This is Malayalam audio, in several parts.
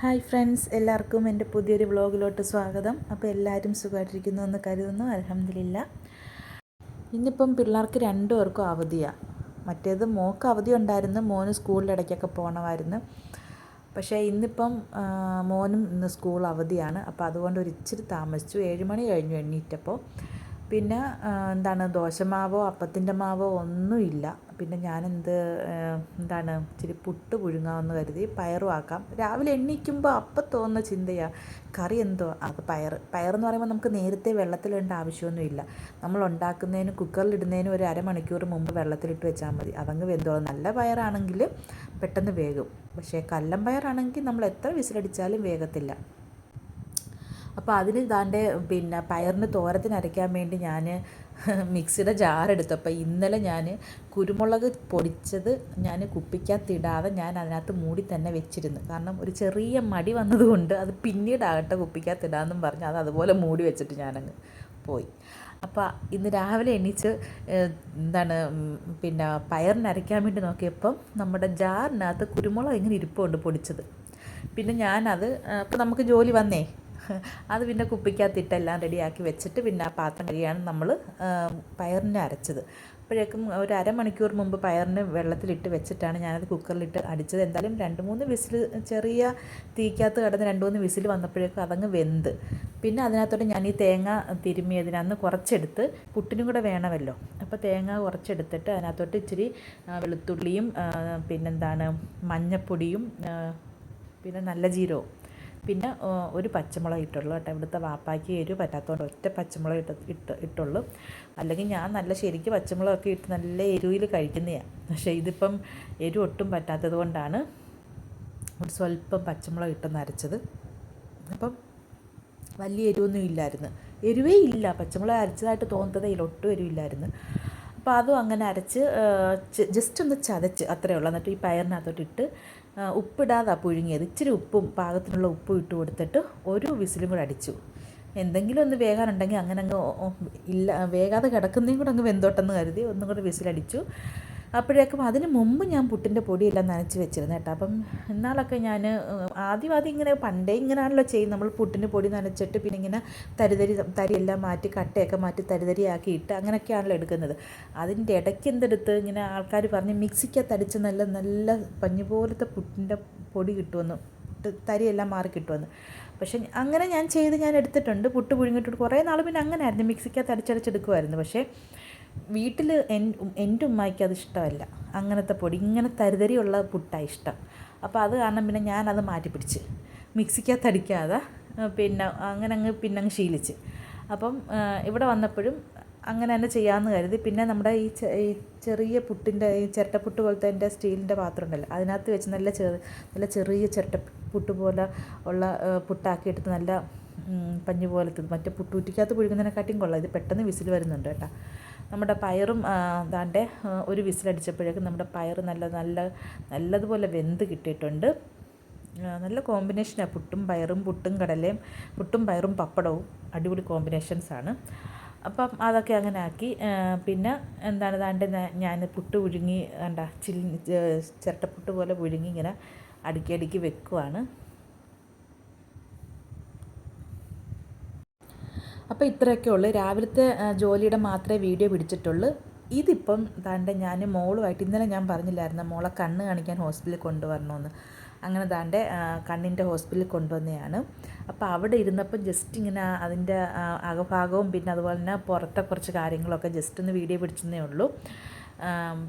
ഹായ് ഫ്രണ്ട്സ് എല്ലാവർക്കും എന്റെ പുതിയൊരു വ്ളോഗിലോട്ട് സ്വാഗതം. അപ്പോൾ എല്ലാവരും സുഖമായിട്ടിരിക്കുന്നു എന്ന് കരുതുന്നു. അലഹമില്ല ഇന്നിപ്പം പിള്ളേർക്ക് രണ്ടു പേർക്കും അവധിയാണ് മറ്റേത് മോക്ക് അവധി ഉണ്ടായിരുന്നു. മോന് സ്കൂളിൽ ഇടയ്ക്കൊക്കെ പോകണമായിരുന്നു പക്ഷേ ഇന്നിപ്പം മോനും ഇന്ന് സ്കൂൾ അവധിയാണ്. അപ്പോൾ അതുകൊണ്ട് ഒരു ഇച്ചിരി താമസിച്ചു. ഏഴ് മണി കഴിഞ്ഞു എണ്ണീറ്റപ്പോൾ പിന്നെ എന്താണ് ദോശമാവോ അപ്പത്തിന്റെ മാവോ ഒന്നുമില്ല. പിന്നെ ഞാനെന്ത് എന്താണ് ഇച്ചിരി പുട്ട് പുഴുങ്ങാമെന്ന് കരുതി പയറും ആക്കാം. രാവിലെ എണ്ണിക്കുമ്പോൾ അപ്പം തോന്നുന്ന ചിന്തയാണ് കറി എന്തോ? അത് പയർ പയറെന്ന് പറയുമ്പോൾ നമുക്ക് നേരത്തെ വെള്ളത്തിലിടേണ്ട ആവശ്യമൊന്നുമില്ല. നമ്മൾ ഉണ്ടാക്കുന്നതിന് കുക്കറിലിടുന്നതിന് ഒരു അരമണിക്കൂർ മുമ്പ് വെള്ളത്തിലിട്ട് വെച്ചാൽ മതി. അതങ്ങ് വെന്തോളും. നല്ല പയറാണെങ്കിൽ പെട്ടെന്ന് വേകും. പക്ഷേ കല്ലം പയറാണെങ്കിൽ നമ്മൾ എത്ര വിസിലടിച്ചാലും വേഗത്തില്ല അപ്പോൾ അതിന് ഇതാണ്ട് പിന്നെ പയറിന് തോരത്തിന് അരയ്ക്കാൻ വേണ്ടി ഞാൻ മിക്സിയുടെ ജാറെടുത്തപ്പോൾ ഇന്നലെ ഞാൻ കുരുമുളക് പൊടിച്ചത് ഞാൻ കുപ്പിക്കകത്തിടാതെ ഞാൻ അതിനകത്ത് മൂടി തന്നെ വെച്ചിരുന്നു. കാരണം ഒരു ചെറിയ മടി വന്നതുകൊണ്ട് അത് പിന്നീടാകട്ടെ കുപ്പിക്കകത്തിടാമെന്നും പറഞ്ഞ് അത് അതുപോലെ മൂടി വെച്ചിട്ട് ഞാനങ്ങ് പോയി. അപ്പോൾ ഇന്ന് രാവിലെ എണീച്ച് എന്താണ് പിന്നെ പയറിനരയ്ക്കാൻ വേണ്ടി നോക്കിയപ്പം നമ്മുടെ ജാറിനകത്ത് കുരുമുളക് ഇങ്ങനെ ഇരിപ്പുണ്ട് പൊടിച്ചത്. പിന്നെ ഞാനത് അപ്പോൾ നമുക്ക് ജോലി വന്നേ. അത് പിന്നെ കുപ്പിക്കകത്തിട്ടെല്ലാം റെഡിയാക്കി വെച്ചിട്ട് പിന്നെ ആ പാത്രം കഴിയാണ് നമ്മൾ പയറിനെ അരച്ചത്. അപ്പോഴേക്കും ഒരു അരമണിക്കൂർ മുമ്പ് പയറിന് വെള്ളത്തിലിട്ട് വെച്ചിട്ടാണ് ഞാനത് കുക്കറിലിട്ട് അടിച്ചത്. എന്തായാലും രണ്ട് മൂന്ന് വിസിൽ ചെറിയ തീക്കകത്ത് കിടന്ന് രണ്ട് മൂന്ന് വിസിൽ വന്നപ്പോഴേക്കും അതങ്ങ് വെന്ത്. പിന്നെ അതിനകത്തോട്ട് ഞാൻ ഈ തേങ്ങ തിരുമ്മിയതിനകത്ത് കുറച്ചെടുത്ത് പുട്ടിനും കൂടെ വേണമല്ലോ. അപ്പോൾ തേങ്ങ കുറച്ചെടുത്തിട്ട് അതിനകത്തോട്ട് ഇച്ചിരി വെളുത്തുള്ളിയും പിന്നെന്താണ് മഞ്ഞപ്പൊടിയും പിന്നെ നല്ല ജീരകവും പിന്നെ ഒരു പച്ചമുളക് ഇട്ടുള്ളൂ കേട്ടോ. ഇവിടുത്തെ വാപ്പാക്കി എരിവ് പറ്റാത്തതുകൊണ്ട് ഒറ്റ പച്ചമുളക് ഇട്ട് ഇട്ട് ഇട്ടുള്ളൂ. അല്ലെങ്കിൽ ഞാൻ നല്ല ശരിക്ക് പച്ചമുളകൊക്കെ ഇട്ട് നല്ല എരിവിൽ കഴിക്കുന്നതാണ് പക്ഷേ ഇതിപ്പം എരിവ് ഒട്ടും പറ്റാത്തത് കൊണ്ടാണ് സ്വല്പം പച്ചമുളക് ഇട്ട് നരച്ചത്. അപ്പം വലിയ എരിവൊന്നും ഇല്ലായിരുന്നു. എരിവേ ഇല്ല. പച്ചമുളക് അരച്ചതായിട്ട് തോന്നുന്നതേ ഇല്ല. ഒട്ടും എരിവില്ലായിരുന്നു അപ്പോൾ അതും അങ്ങനെ അരച്ച് ജസ്റ്റ് ഒന്ന് ചതച്ച് അത്രയേ ഉള്ളൂ. എന്നിട്ട് ഈ പയറിനകത്തോട്ട് ഇട്ട് ഉപ്പിടാതാ പുഴുങ്ങിയത്. ഇച്ചിരി ഉപ്പും പാകത്തിനുള്ള ഉപ്പും ഇട്ട് കൊടുത്തിട്ട് ഒരു വിസിലും കൂടെ അടിച്ചു. എന്തെങ്കിലും ഒന്ന് വേകാനുണ്ടെങ്കിൽ അങ്ങനെ അങ്ങ് ഇല്ല വേകാതെ കിടക്കുന്നതും കൂടെ അങ്ങ് വെന്തോട്ടെന്ന് കരുതി ഒന്നും കൂടെ വിസിലടിച്ചു. അപ്പോഴേക്കും അതിന് മുമ്പ് ഞാൻ പുട്ടിന്റെ പൊടിയെല്ലാം നനച്ച് വെച്ചിരുന്നു കേട്ടോ. അപ്പം എന്നാളൊക്കെ ഞാൻ ആദ്യം ആദ്യം ഇങ്ങനെ പണ്ടേ ഇങ്ങനെയാണല്ലോ ചെയ്യും നമ്മൾ പുട്ടിന് പൊടി നനച്ചിട്ട് പിന്നെ ഇങ്ങനെ തരിതരി തരിയെല്ലാം മാറ്റി കട്ടയൊക്കെ മാറ്റി തരിതരിയാക്കി ഇട്ട് അങ്ങനെയൊക്കെയാണല്ലോ എടുക്കുന്നത്. അതിന്റെ ഇടയ്ക്ക് എന്തെടുത്ത് ഇങ്ങനെ ആൾക്കാർ പറഞ്ഞ് മിക്സിക്കകത്ത് അടിച്ച് നല്ല നല്ല പഞ്ഞു പോലത്തെ പുട്ടിന്റെ പൊടി കിട്ടുമെന്ന് തരിയെല്ലാം മാറി കിട്ടുമെന്ന്. പക്ഷേ അങ്ങനെ ഞാൻ ചെയ്ത് ഞാൻ എടുത്തിട്ടുണ്ട്. പുട്ട് പുഴുങ്ങിട്ടുണ്ട് കുറേ നാൾ പിന്നെ അങ്ങനെ ആയിരുന്നു മിക്സിക്കകത്ത് അടിച്ചടിച്ചെടുക്കുമായിരുന്നു. പക്ഷേ വീട്ടിൽ എൻ എന്റെ ഉമ്മായിക്ക് അത് ഇഷ്ടമല്ല. അങ്ങനത്തെ പൊടി ഇങ്ങനെ തരിതരിയുള്ള പുട്ടാണ് ഇഷ്ടം. അപ്പോൾ അത് കാരണം പിന്നെ ഞാനത് മാറ്റി പിടിച്ച്. മിക്സിക്കകത്ത് അടിക്കാതെ പിന്നെ അങ്ങനെ അങ്ങ് പിന്നെ അങ്ങ് ശീലിച്ച്. അപ്പം ഇവിടെ വന്നപ്പോഴും അങ്ങനെ തന്നെ ചെയ്യാമെന്ന് കരുതി. പിന്നെ നമ്മുടെ ഈ ചെറിയ പുട്ടിന്റെ ഈ ചിരട്ടപ്പുട്ട് പോലത്തെ എന്റെ സ്റ്റീലിന്റെ പാത്രം ഉണ്ടല്ലോ അതിനകത്ത് വെച്ച് നല്ല ചെറു നല്ല ചെറിയ ചിരട്ടപ്പുട്ട് പോലെ ഉള്ള പുട്ടാക്കിയെടുത്ത് നല്ല പഞ്ഞ് പോലത്തെ മറ്റേ പുട്ടൂറ്റിക്കകത്ത് പുഴുങ്ങുന്നതിനെക്കാട്ടിയും കൊള്ളാം. ഇത് പെട്ടെന്ന് വിസിൽ വരുന്നുണ്ട് കേട്ടോ. നമ്മുടെ പയറും ദാണ്ടെ ഒരു വിസിലടിച്ചപ്പോഴേക്കും നമ്മുടെ പയർ നല്ല നല്ല നല്ലതുപോലെ വെന്ത് കിട്ടിയിട്ടുണ്ട്. നല്ല കോമ്പിനേഷനാണ് പുട്ടും പയറും പുട്ടും കടലയും പുട്ടും പയറും പപ്പടവും അടിപൊളി കോമ്പിനേഷൻസാണ്. അപ്പം അതൊക്കെ അങ്ങനെ ആക്കി പിന്നെ എന്താണ് ദാണ്ട് ഞാൻ പുട്ട് പുഴുങ്ങി കണ്ട ചില്ലി ചിരട്ടപ്പുട്ട് പോലെ പുഴുങ്ങി ഇങ്ങനെ അടുക്കി അടുക്കി വെക്കുവാണ്. അപ്പോൾ ഇത്രയൊക്കെ ഉള്ളൂ. രാവിലത്തെ ജോലിയുടെ മാത്രമേ വീഡിയോ പിടിച്ചിട്ടുള്ളൂ. ഇതിപ്പം താണ്ടെ ഞാൻ മോളുമായിട്ട് ഇന്നലെ ഞാൻ പറഞ്ഞില്ലായിരുന്നു മോളെ കണ്ണ് കാണിക്കാൻ ഹോസ്പിറ്റലിൽ കൊണ്ടുവരണമെന്ന്. അങ്ങനെ താണ്ടെ കണ്ണിന്റെ ഹോസ്പിറ്റലിൽ കൊണ്ടുവന്നെയാണ്. അപ്പോൾ അവിടെ ഇരുന്നപ്പം ജസ്റ്റ് ഇങ്ങനെ അതിന്റെ അകഭാഗവും പിന്നെ അതുപോലെ തന്നെ പുറത്തെ കുറച്ച് കാര്യങ്ങളൊക്കെ ജസ്റ്റ് ഒന്ന് വീഡിയോ പിടിച്ചെന്നേ ഉള്ളൂ.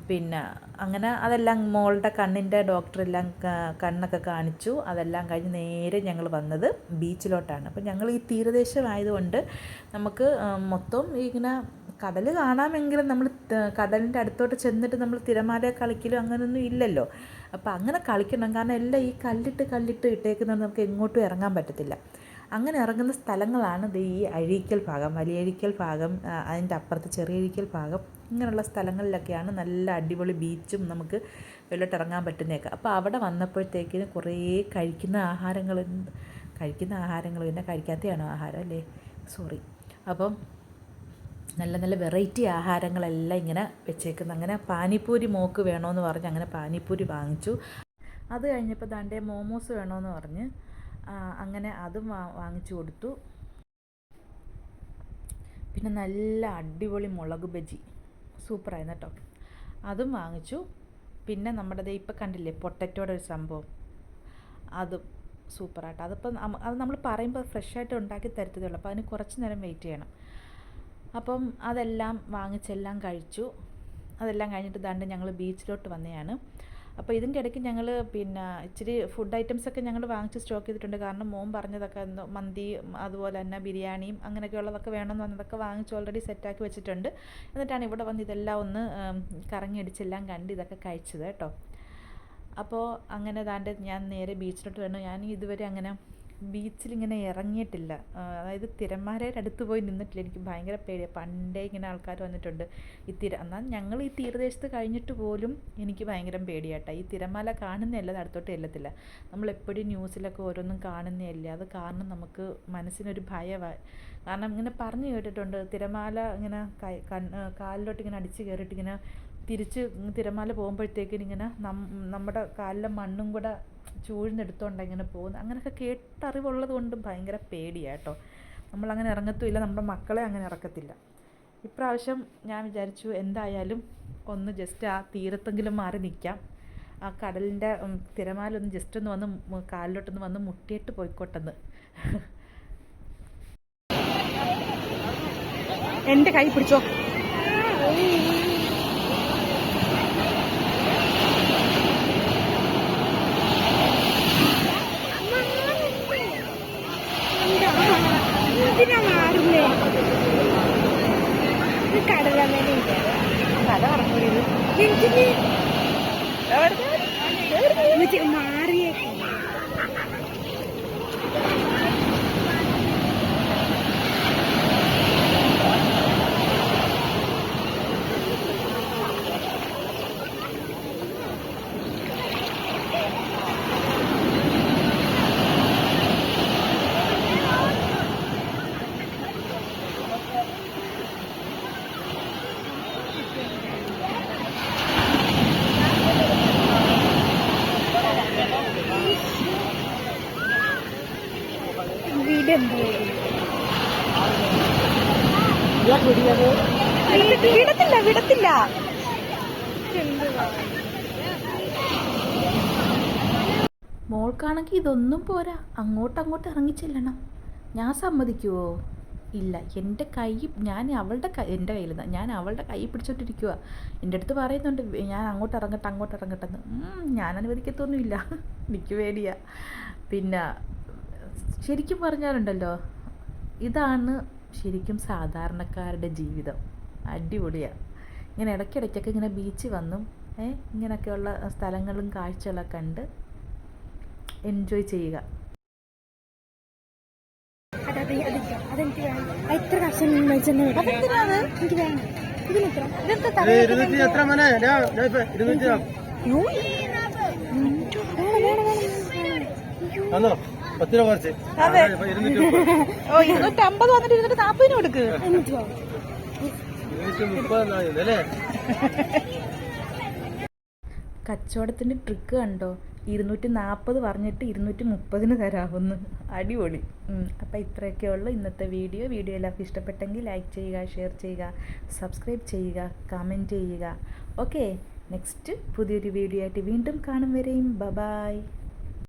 പിന്നെ അങ്ങനെ അതെല്ലാം മോളുടെ കണ്ണിന്റെ ഡോക്ടറെല്ലാം കണ്ണൊക്കെ കാണിച്ചു. അതെല്ലാം കഴിഞ്ഞ് നേരെ ഞങ്ങൾ വന്നത് ബീച്ചിലോട്ടാണ്. അപ്പം ഞങ്ങൾ ഈ തീരദേശമായതുകൊണ്ട് നമുക്ക് മൊത്തം ഇങ്ങനെ കടൽ കാണാമെങ്കിലും നമ്മൾ കടലിന്റെ അടുത്തോട്ട് ചെന്നിട്ട് നമ്മൾ തിരമാല കളിക്കലും അങ്ങനെയൊന്നും ഇല്ലല്ലോ. അപ്പോൾ അങ്ങനെ കളിക്കണം. കാരണം എല്ലാം ഈ കല്ലിട്ട് കല്ലിട്ട് ഇട്ടേക്കുന്നതുകൊണ്ട് നമുക്ക് എങ്ങോട്ടും ഇറങ്ങാൻ പറ്റത്തില്ല. അങ്ങനെ ഇറങ്ങുന്ന സ്ഥലങ്ങളാണ് ഈ അഴീക്കൽ ഭാഗം വലിയഴിക്കൽ ഭാഗം അതിന്റെ അപ്പുറത്ത് ചെറിയഴിക്കൽ ഭാഗം ഇങ്ങനെയുള്ള സ്ഥലങ്ങളിലൊക്കെയാണ് നല്ല അടിപൊളി ബീച്ചും നമുക്ക് വെള്ളോട്ട് ഇറങ്ങാൻ പറ്റുന്നതൊക്കെ. അപ്പോൾ അവിടെ വന്നപ്പോഴത്തേക്കിന് കുറേ കഴിക്കുന്ന ആഹാരങ്ങൾ കഴിക്കുന്ന ആഹാരങ്ങൾ പിന്നെ കഴിക്കാത്തതാണോ ആഹാരം അല്ലേ? സോറി. അപ്പം നല്ല നല്ല വെറൈറ്റി ആഹാരങ്ങളെല്ലാം ഇങ്ങനെ വെച്ചേക്കുന്നു. അങ്ങനെ പാനിപ്പൂരി മോക്ക് വേണമെന്ന് പറഞ്ഞ് അങ്ങനെ പാനിപ്പൂരി വാങ്ങിച്ചു. അത് കഴിഞ്ഞപ്പോൾ ദാണ്ടെ മോമോസ് വേണമെന്ന് പറഞ്ഞ് അങ്ങനെ അതും വാങ്ങിച്ചു കൊടുത്തു. പിന്നെ നല്ല അടിപൊളി മുളക് ബജി. സൂപ്പറായിരുന്നു കേട്ടോ. അതും വാങ്ങിച്ചു. പിന്നെ നമ്മുടെ ദേ ഇപ്പം കണ്ടില്ലേ പൊട്ടറ്റോടെ ഒരു സംഭവം. അതും സൂപ്പറായിട്ട് അതിപ്പം അത് നമ്മൾ പറയുമ്പോൾ ഫ്രഷായിട്ട് ഉണ്ടാക്കി തരത്തതേ ഉള്ളൂ. അപ്പോൾ അതിന് കുറച്ച് നേരം വെയിറ്റ് ചെയ്യണം. അപ്പം അതെല്ലാം വാങ്ങിച്ചെല്ലാം കഴിച്ചു. അതെല്ലാം കഴിഞ്ഞിട്ട് ദാണ്ട് ഞങ്ങൾ ബീച്ചിലോട്ട് വന്നതാണ് അപ്പോൾ ഇതിന്റെ ഇടയ്ക്ക് ഞങ്ങൾ പിന്നെ ഇച്ചിരി ഫുഡ് ഐറ്റംസ് ഒക്കെ ഞങ്ങൾ വാങ്ങിച്ച് സ്റ്റോക്ക് ചെയ്തിട്ടുണ്ട്. കാരണം മോൻ പറഞ്ഞതൊക്കെ എന്തോ മന്തി അതുപോലെ തന്നെ ബിരിയാണിയും അങ്ങനെയൊക്കെ ഉള്ളതൊക്കെ വേണമെന്ന് പറഞ്ഞതൊക്കെ വാങ്ങിച്ച് ഓൾറെഡി സെറ്റാക്കി വെച്ചിട്ടുണ്ട്. എന്നിട്ടാണ് ഇവിടെ വന്ന് ഇതെല്ലാം ഒന്ന് കറങ്ങി കറങ്ങിയടിച്ചെല്ലാം കണ്ട് ഇതൊക്കെ കഴിച്ചത് കേട്ടോ. അപ്പോൾ അങ്ങനെ ഞാൻ നേരെ ബീച്ചിലോട്ട് വേണം ഞാൻ ഇതുവരെ അങ്ങനെ ബീച്ചിൽ ഇങ്ങനെ ഇറങ്ങിയിട്ടില്ല അതായത് തിരമാലയുടെ അടുത്ത് പോയി നിന്നിട്ടില്ല. എനിക്ക് ഭയങ്കര പേടിയാണ് പണ്ടേ ഇങ്ങനെ ആൾക്കാർ വന്നിട്ടുണ്ട്. ഈ തിര എന്നാൽ ഞങ്ങൾ ഈ തീരദേശത്ത് കഴിഞ്ഞിട്ട് പോലും എനിക്ക് ഭയങ്കര പേടിയാട്ടോ. ഈ തിരമാല കാണുന്നതല്ല അടുത്തോട്ട് ചെല്ലത്തില്ല. നമ്മൾ എപ്പോഴും ന്യൂസിലൊക്കെ ഓരോന്നും കാണുന്നതല്ലേ അത് കാരണം നമുക്ക് മനസ്സിനൊരു ഭയമായി കാരണം ഇങ്ങനെ പറഞ്ഞു കേട്ടിട്ടുണ്ട്. തിരമാല ഇങ്ങനെ കാലിലോട്ട് ഇങ്ങനെ അടിച്ച് കയറിയിട്ട് ഇങ്ങനെ തിരിച്ച് തിരമാല പോകുമ്പോഴത്തേക്കിന് ഇങ്ങനെ നമ്മുടെ കാലിലെ മണ്ണും കൂടെ ചൂഴ്ന്നെടുത്തോണ്ട് ഇങ്ങനെ പോകുന്നത് അങ്ങനെയൊക്കെ കേട്ടറിവുള്ളത് കൊണ്ട് ഭയങ്കര പേടിയാട്ടോ നമ്മളങ്ങനെ ഇറങ്ങത്തുമില്ല നമ്മുടെ മക്കളെ അങ്ങനെ ഇറക്കത്തില്ല. ഇപ്രാവശ്യം ഞാൻ വിചാരിച്ചു എന്തായാലും ഒന്ന് ജസ്റ്റ് ആ തീരത്തെങ്കിലും മാറി നിൽക്കാം ആ കടലിന്റെ ഉം, തിരമാല ഒന്ന് ജസ്റ്റ് ഒന്ന് വന്ന് കാലിലോട്ടൊന്ന് വന്ന് മുട്ടിയിട്ട് പോയിക്കോട്ടെന്ന്. എന്റെ കൈ പിടിച്ചോ? ഉമ്മച്ചി വിടത്തില്ല വിടത്തില്ല. മോൾക്കാണെങ്കിൽ ഇതൊന്നും പോരാ. അങ്ങോട്ട് അങ്ങോട്ട് ഇറങ്ങി ചെല്ലണം. ഞാൻ സമ്മതിക്കുവോ? ഇല്ല എന്റെ കൈ ഞാൻ അവളുടെ കൈ എന്റെ കയ്യിൽ നിന്ന് ഞാൻ അവളുടെ കൈ പിടിച്ചോണ്ടിരിക്കുക എന്റെ അടുത്ത് പറയുന്നുണ്ട് ഞാൻ അങ്ങോട്ട് ഇറങ്ങട്ടെ അങ്ങോട്ട് ഇറങ്ങട്ടെ എന്ന് ഞാൻ അനുവദിക്കത്തൊന്നുമില്ല. എനിക്ക് പേടിയാ പിന്നെ ശരിക്കും പറഞ്ഞാലുണ്ടല്ലോ ഇതാണ് ശരിക്കും സാധാരണക്കാരുടെ ജീവിതം. അടിപൊളിയാണ് ഇങ്ങനെ ഇടയ്ക്കിടയ്ക്കൊക്കെ ഇങ്ങനെ ബീച്ച് വന്നും ഏ ഇങ്ങനെയൊക്കെയുള്ള സ്ഥലങ്ങളും കാഴ്ചകളൊക്കെ കണ്ട് എൻജോയ് ചെയ്യുക. ഇരുന്നൂറ്റി പത്ത് രൂപ കുറച്ച് ഇരുന്നൂറ്റി ഓ ഇരുന്നൂറ്റി അമ്പത് വന്നിട്ട് ഇരുന്നൂറ്റി നാൽപ്പതിന് കൊടുക്ക് കച്ചവടത്തിന്റെ ട്രിക്ക് കണ്ടോ? ഇരുന്നൂറ്റി നാൽപ്പത് പറഞ്ഞിട്ട് ഇരുന്നൂറ്റി മുപ്പതിന് തരാമെന്ന് അടിപൊളി അപ്പോൾ ഇത്രയൊക്കെ ഉള്ളൂ ഇന്നത്തെ വീഡിയോ. വീഡിയോ എല്ലാവർക്കും ഇഷ്ടപ്പെട്ടെങ്കിൽ ലൈക്ക് ചെയ്യുക ഷെയർ ചെയ്യുക സബ്സ്ക്രൈബ് ചെയ്യുക കമന്റ് ചെയ്യുക. ഓക്കെ നെക്സ്റ്റ് പുതിയൊരു വീഡിയോ ആയിട്ട് വീണ്ടും കാണും വരെയും. ബബായ്